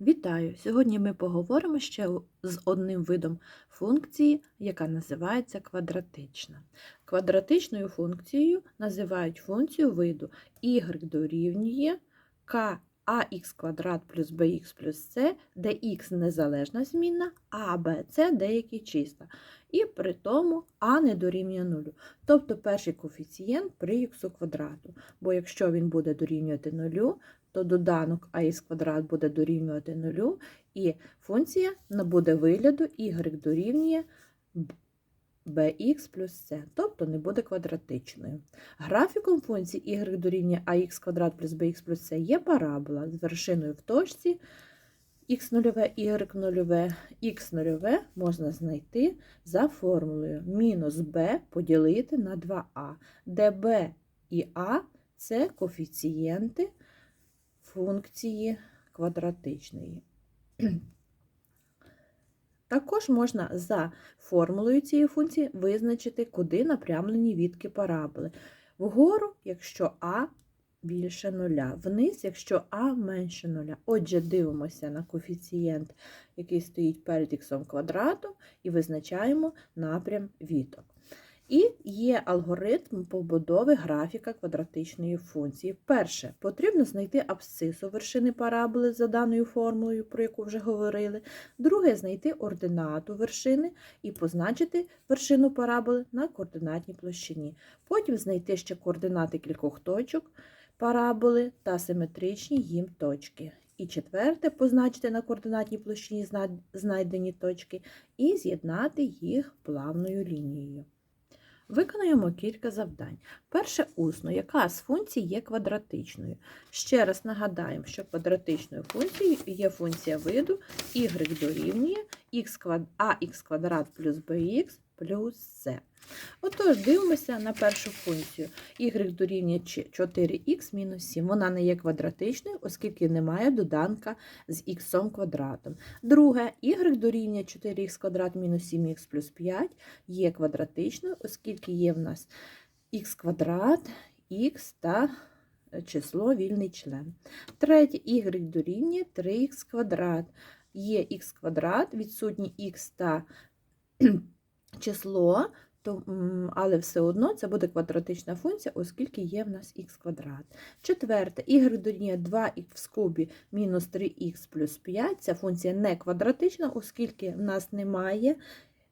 Вітаю! Сьогодні ми поговоримо ще з одним видом функції, яка називається квадратична. Квадратичною функцією називають функцію виду y дорівнює k ax квадрат плюс bx плюс c, де x незалежна змінна, а b – це деякі числа. І при тому а не дорівнює нулю. Тобто перший коефіцієнт при х квадрату. Бо якщо він буде дорівнювати нулю, то доданок ах квадрат буде дорівнювати нулю, і функція набуде вигляду y дорівнює bx плюс c, тобто не буде квадратичною. Графіком функції y дорівнює ax квадрат плюс bx плюс c є парабола з вершиною в точці x0, y0, x0 можна знайти за формулою мінус b поділити на 2a, де b і a – це коефіцієнти функції квадратичної. Також можна за формулою цієї функції визначити, куди напрямлені відки параболи. Вгору, якщо а більше нуля, вниз, якщо а менше нуля. Отже, дивимося на коефіцієнт, який стоїть перед х квадратом, і визначаємо напрям відок. І є алгоритм побудови графіка квадратичної функції. Перше, потрібно знайти абсцису вершини параболи за даною формулою, про яку вже говорили. Друге, знайти ординату вершини і позначити вершину параболи на координатній площині. Потім знайти ще координати кількох точок параболи та симетричні їм точки. І четверте, позначити на координатній площині знайдені точки і з'єднати їх плавною лінією. Виконуємо кілька завдань. Перше усно, яка з функцій є квадратичною. Ще раз нагадаємо, що квадратичною функцією є функція виду y дорівнює x квадрат плюс bx плюс c. Отож, дивимося на першу функцію. y дорівнює 4х мінус 7. Вона не є квадратичною, оскільки немає доданка з х квадратом. Друге, y дорівнює 4х квадрат мінус 7х плюс 5 є квадратичною, оскільки є в нас х квадрат, х та число вільний член. Третє, y дорівнює 3х квадрат. Є х квадрат, відсутній х та число, то, але все одно це буде квадратична функція, оскільки є в нас х квадрат. Четверте, y дорівнює 2х в скобі мінус 3х плюс 5. Ця функція не квадратична, оскільки в нас немає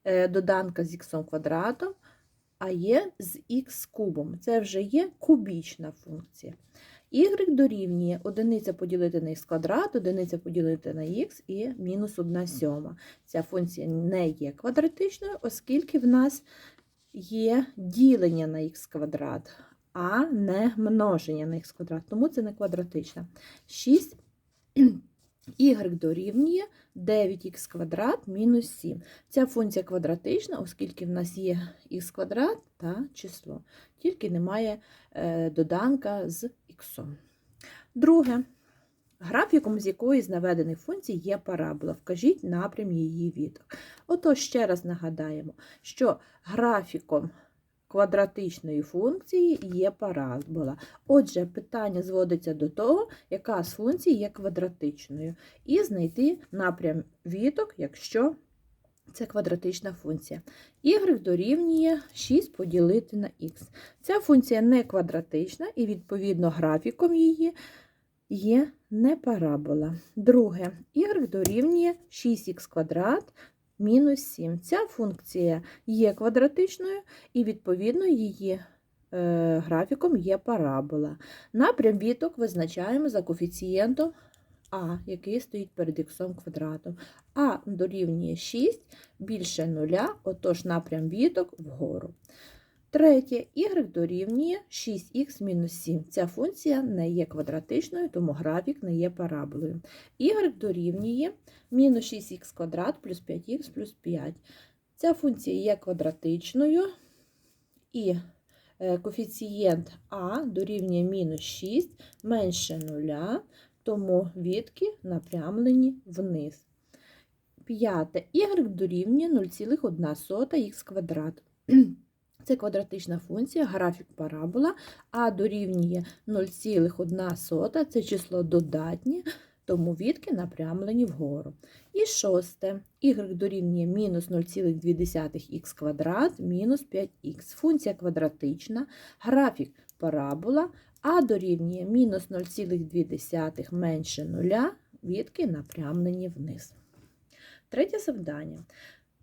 е, доданка з х квадратом, а є з х кубом. Це вже є кубічна функція. Y дорівнює одиниця поділити на х квадрат, одиниця поділити на х і мінус 1 сьома. Ця функція не є квадратичною, оскільки в нас є ділення на х квадрат, а не множення на х квадрат, тому це не квадратична. 6 y дорівнює 9х квадрат мінус 7. Ця функція квадратична, оскільки в нас є х квадрат та число, тільки немає е, доданка з х. Друге. Графіком з якої з наведених функцій є парабола. Вкажіть напрям її відок. Отож, ще раз нагадаємо, що графіком квадратичної функції є парабола. Отже, питання зводиться до того, яка з функцій є квадратичною, і знайти напрям відок, якщо це квадратична функція. Y дорівнює 6 поділити на х. Ця функція не квадратична, і, відповідно, графіком її є не парабола. Друге, y дорівнює 6х квадрат мінус 7. Ця функція є квадратичною, і, відповідно, її е, графіком є парабола. Напрям відок визначаємо за коефіцієнтом а, який стоїть перед х квадратом. А дорівнює 6 більше 0, отож напрям відок вгору. Третє, y дорівнює 6х мінус 7. Ця функція не є квадратичною, тому графік не є параболою. y дорівнює мінус 6х квадрат плюс 5х плюс 5. Ця функція є квадратичною, і е, коефіцієнт а дорівнює мінус 6 менше 0, тому відки напрямлені вниз. П'яте. Y дорівнює 0,1 х квадрат. Це квадратична функція, графік парабола, а дорівнює 0,1 це число додатнє, тому відки напрямлені вгору. І шосте. y дорівнює мінус 0,2х квадрат мінус 5х. Функція квадратична, графік парабола, а дорівнює мінус 0,2 менше нуля, відки напрямлені вниз. Третє завдання.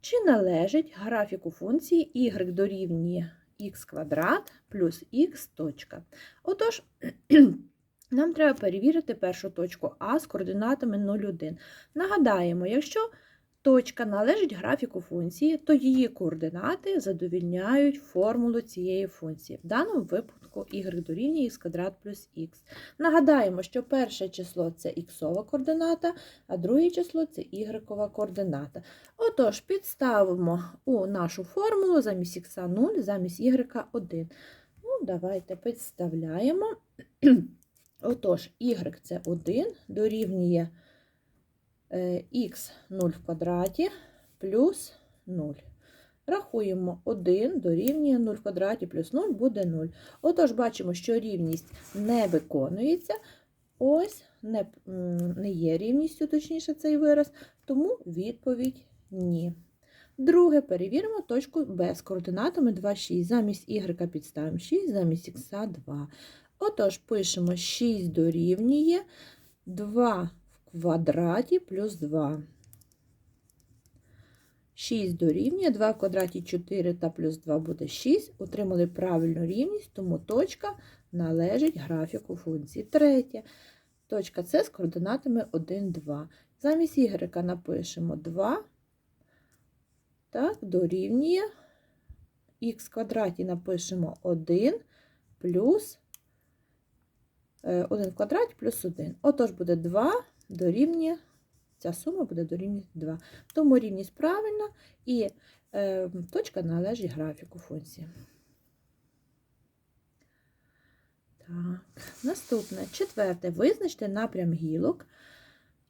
Чи належить графіку функції y дорівнює х квадрат плюс х точка? Отож, нам треба перевірити першу точку А з координатами 0,1. Нагадаємо, якщо точка належить графіку функції, то її координати задовільняють формулу цієї функції. В даному випадку y дорівнює х квадрат плюс х. Нагадаємо, що перше число це х координата, а друге число це y координата. Отож, підставимо у нашу формулу замість х 0, замість y 1. Ну, давайте підставляємо. Отож, y це 1 дорівнює х 0 в квадраті плюс 0. Рахуємо 1 дорівнює 0 в квадраті плюс 0 буде 0. Отож, бачимо, що рівність не виконується. Ось не, не є рівністю, точніше, цей вираз, тому відповідь ні. Друге, перевіримо точку Б з координатами 2, 6. Замість y підставимо 6, замість х 2. Отож, пишемо 6 дорівнює 2 в квадраті плюс 2. 6 дорівнює 2 в квадраті 4 та плюс 2 буде 6. Отримали правильну рівність, тому точка належить графіку функції. Третє. Точка С з координатами 1, 2. Замість y напишемо 2. Так, дорівнює х квадраті напишемо 1 плюс 1 в квадраті плюс 1. Отож буде 2 дорівнює, ця сума буде дорівнювати 2. Тому рівність правильна і е, точка належить графіку функції. Так, Наступне, четверте. Визначте напрям гілок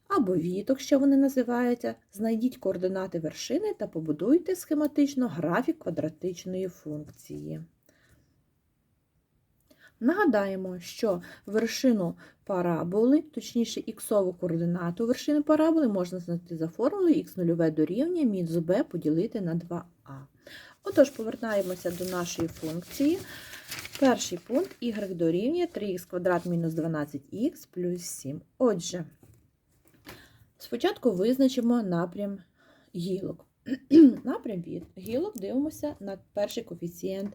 або віток, що вони називаються. Знайдіть координати вершини та побудуйте схематично графік квадратичної функції. Нагадаємо, що вершину параболи, точніше іксову координату вершини параболи можна знайти за формулою х0 дорівнює мінус b поділити на 2а. Отож, повертаємося до нашої функції. Перший пункт y дорівнює 3х квадрат мінус 12х плюс 7. Отже, спочатку визначимо напрям гілок. Напрям від гілок дивимося на перший коефіцієнт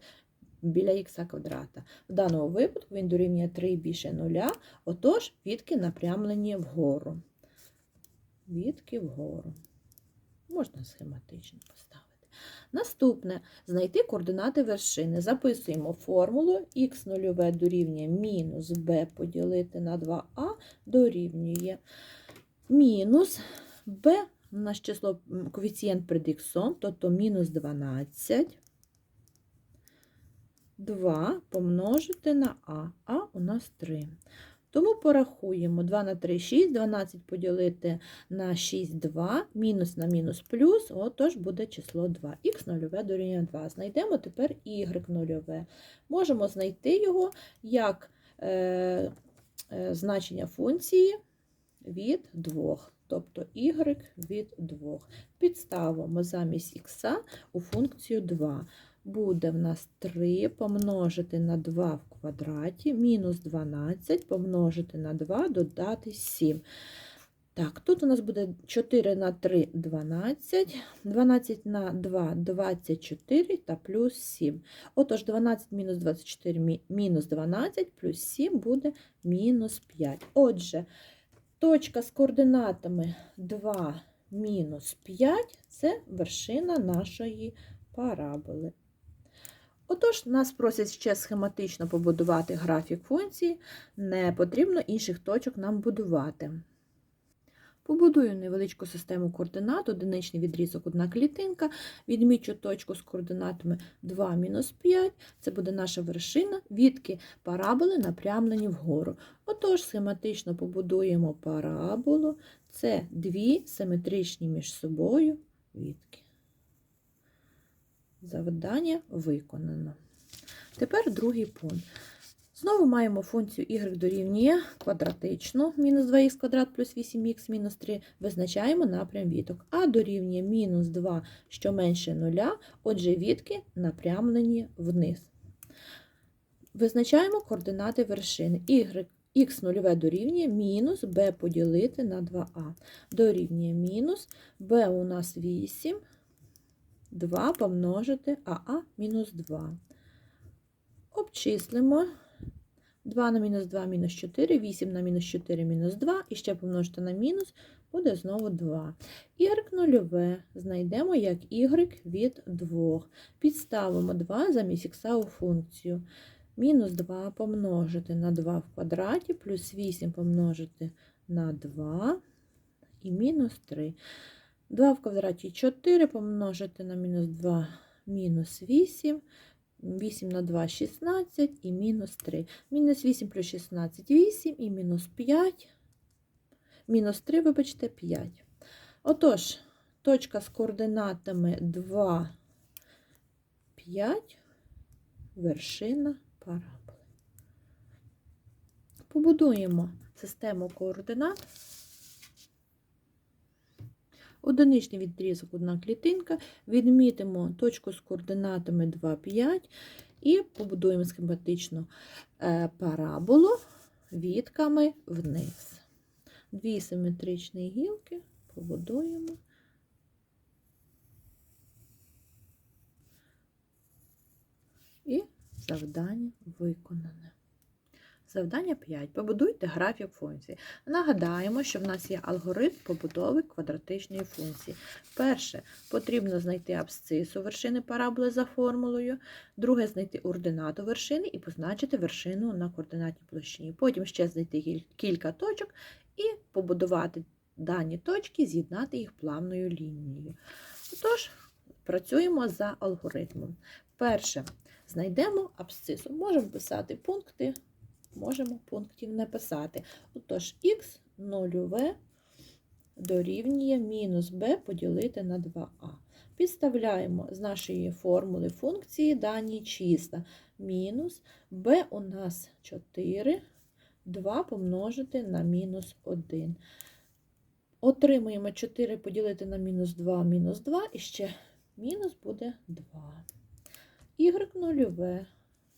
біля х квадрата. В даному випадку він дорівнює 3 більше 0, отож відки напрямлені вгору. Відки вгору. Можна схематично поставити. Наступне знайти координати вершини. Записуємо формулу х0 дорівнює мінус b поділити на 2а дорівнює мінус b, у нас число коефіцієнт перед х, тобто мінус 12. 2 помножити на А, А у нас 3. Тому порахуємо 2 на 3, 6, 12 поділити на 6, 2, мінус на мінус плюс, отож буде число 2. Х нульове дорівнює 2. Знайдемо тепер y нульове. Можемо знайти його як е, е, значення функції від 2. Тобто y від 2. Підставимо замість х у функцію 2 буде в нас 3 помножити на 2 в квадраті, мінус 12 помножити на 2, додати 7. Так, тут у нас буде 4 на 3 12, 12 на 2 24 та плюс 7. Отож, 12 мінус 24 мінус 12 плюс 7 буде мінус 5. Отже, точка з координатами 2 мінус 5 це вершина нашої параболи. Отож, нас просять ще схематично побудувати графік функції, не потрібно інших точок нам будувати. Побудую невеличку систему координат, одиничний відрізок, одна клітинка, відмічу точку з координатами 2 мінус 5, це буде наша вершина, відки параболи напрямлені вгору. Отож, схематично побудуємо параболу, це дві симетричні між собою відки. Завдання виконано. Тепер другий пункт. Знову маємо функцію y дорівнює квадратичну, мінус 2х квадрат плюс 8х мінус 3. Визначаємо напрям віток. А дорівнює мінус 2, що менше нуля, отже, вітки напрямлені вниз. Визначаємо координати вершини. Y, х нульове дорівнює мінус b поділити на 2а. Дорівнює мінус b у нас 8, 2 помножити АА мінус 2. Обчислимо. 2 на мінус 2 мінус 4, 8 на мінус 4 мінус 2, і ще помножити на мінус, буде знову 2. Y нульове знайдемо як y від 2. Підставимо 2 замість х у функцію. Мінус 2 помножити на 2 в квадраті, плюс 8 помножити на 2 і мінус 3. 2 в квадраті 4 помножити на мінус 2 мінус 8. 8 на 2 16 і мінус 3. Мінус 8 плюс 16 8 і мінус 5. Мінус 3, вибачте, 5. Отож, точка з координатами 2, 5, вершина параболи. Побудуємо систему координат. Одиничний відрізок, одна клітинка. Відмітимо точку з координатами 2, 5 і побудуємо схематично е, параболу вітками вниз. Дві симетричні гілки побудуємо. І завдання виконане. Завдання 5. Побудуйте графік функції. Нагадаємо, що в нас є алгоритм побудови квадратичної функції. Перше, потрібно знайти абсцису вершини параболи за формулою. Друге, знайти ординату вершини і позначити вершину на координатній площині. Потім ще знайти кілька точок і побудувати дані точки, з'єднати їх плавною лінією. Отож, працюємо за алгоритмом. Перше, знайдемо абсцису. Можемо писати пункти можемо пунктів не писати. Отож, х нульове дорівнює мінус b поділити на 2а. Підставляємо з нашої формули функції дані числа. Мінус b у нас 4, 2 помножити на мінус 1. Отримуємо 4 поділити на мінус 2, мінус 2, і ще мінус буде 2. y нульове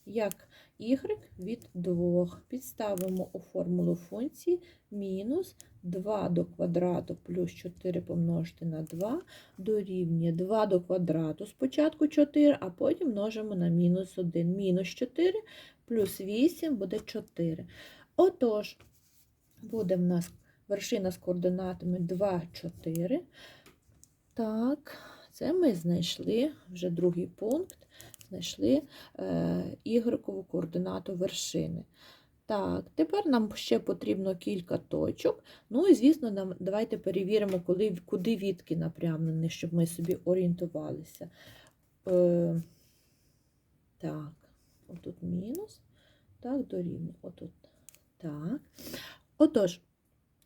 як y від 2. Підставимо у формулу функції мінус 2 до квадрату плюс 4 помножити на 2 дорівнює 2 до квадрату спочатку 4, а потім множимо на мінус 1. Мінус 4 плюс 8 буде 4. Отож, буде в нас вершина з координатами 2, 4. Так, це ми знайшли вже другий пункт знайшли е, ігрикову координату вершини. Так, тепер нам ще потрібно кілька точок. Ну і, звісно, нам, давайте перевіримо, коли, куди відки напрямлені, щоб ми собі орієнтувалися. Е, так, отут мінус. Так, дорівнює. Отут. Так. Отож,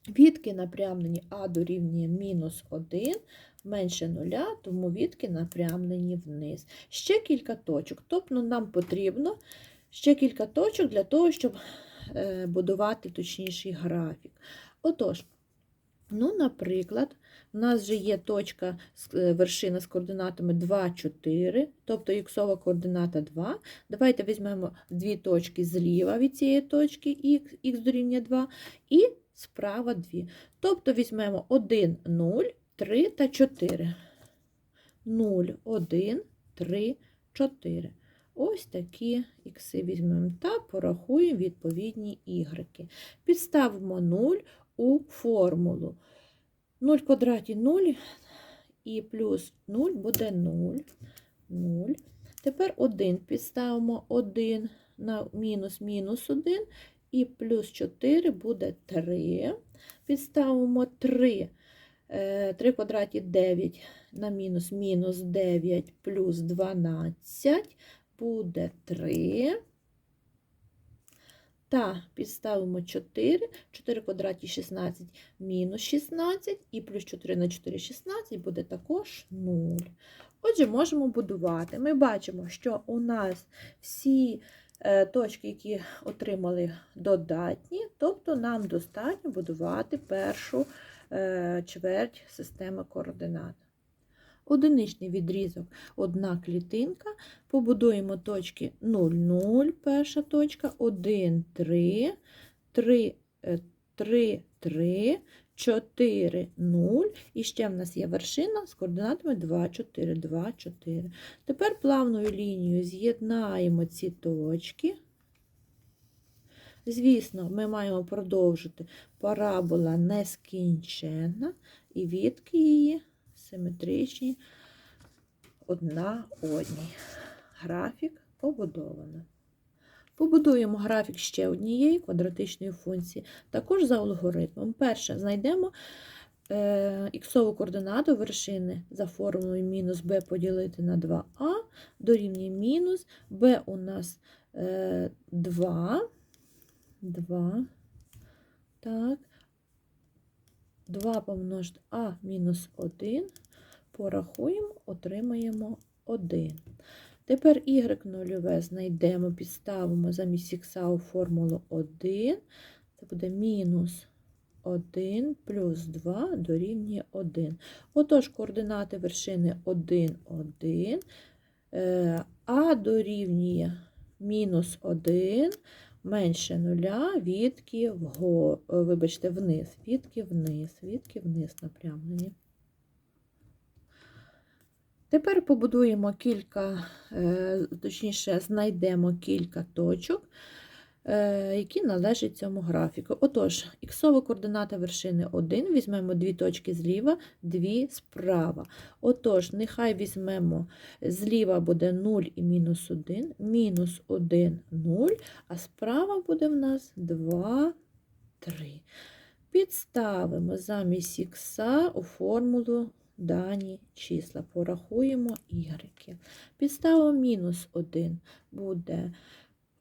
відки напрямлені А дорівнює мінус 1, менше нуля, тому відки напрямлені вниз. Ще кілька точок. Тобто нам потрібно ще кілька точок для того, щоб е, будувати точніший графік. Отож, ну, наприклад, у нас вже є точка е, вершина з координатами 2, 4, тобто іксова координата 2. Давайте візьмемо дві точки зліва від цієї точки, х дорівнює 2, і справа 2. Тобто візьмемо 1, 0, 3 та 4. 0, 1, 3, 4. Ось такі ікси візьмемо та порахуємо відповідні ігреки. Підставимо 0 у формулу. 0 квадраті 0 і плюс 0 буде 0. 0. Тепер 1 підставимо 1 на мінус мінус 1 і плюс 4 буде 3. Підставимо 3. 3 квадраті 9 на мінус мінус 9 плюс 12 буде 3. Та підставимо 4, 4 квадраті 16 мінус 16, і плюс 4 на 4 16 буде також 0. Отже, можемо будувати. Ми бачимо, що у нас всі е, точки, які отримали додатні, тобто нам достатньо будувати першу е, чверть системи координат. Одиничний відрізок, одна клітинка. Побудуємо точки 0, 0, перша точка, 1, 3, 3, 3, 3, 4, 0. І ще в нас є вершина з координатами 2, 4, 2, 4. Тепер плавною лінією з'єднаємо ці точки. Звісно, ми маємо продовжити парабола нескінченна, і відки її симетричні одна одній. Графік побудовано. Побудуємо графік ще однієї квадратичної функції, також за алгоритмом. Перше, знайдемо е, іксову координату вершини за формулою мінус b поділити на 2а дорівнює мінус b у нас е, 2, 2, так, 2 помножити а мінус 1, порахуємо, отримаємо 1. Тепер y нульове знайдемо, підставимо замість х у формулу 1. Це буде мінус 1 плюс 2 дорівнює 1. Отож, координати вершини 1, 1, е, а дорівнює мінус 1 менше нуля, відки вго, вибачте, вниз, відки вниз, відки вниз напрямлені. Тепер побудуємо кілька, е, точніше, знайдемо кілька точок, е, які належать цьому графіку. Отож, іксова координата вершини 1, візьмемо дві точки зліва, дві справа. Отож, нехай візьмемо зліва буде 0 і мінус 1, мінус 1, 0, а справа буде в нас 2, 3. Підставимо замість ікса у формулу дані числа. Порахуємо ігреки. Підставимо мінус 1 буде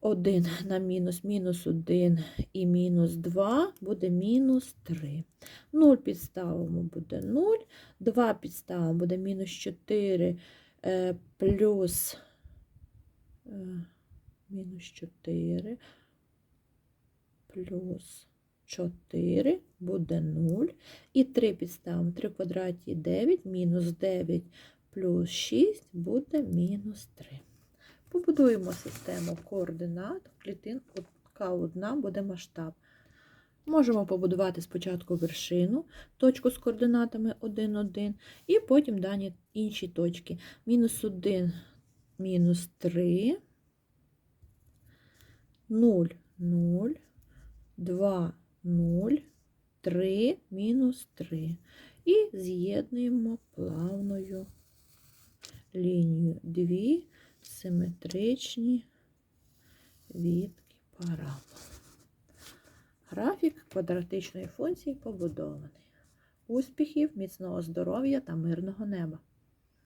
1 на мінус, мінус 1 і мінус 2 буде мінус 3. 0 підставимо буде 0, 2 підставимо буде мінус 4 е, плюс е, мінус 4 плюс 4 буде 0. І 3 підставимо 3 в квадраті 9, мінус 9 плюс 6 буде мінус 3. Побудуємо систему координат, клітинка одна буде масштаб. Можемо побудувати спочатку вершину, точку з координатами 1, 1, і потім дані інші точки. Мінус 1, мінус 3, 0, 0, 2, 0, 3, мінус 3. І з'єднуємо плавною лінією дві симетричні відки парабол. Графік квадратичної функції побудований. Успіхів, міцного здоров'я та мирного неба!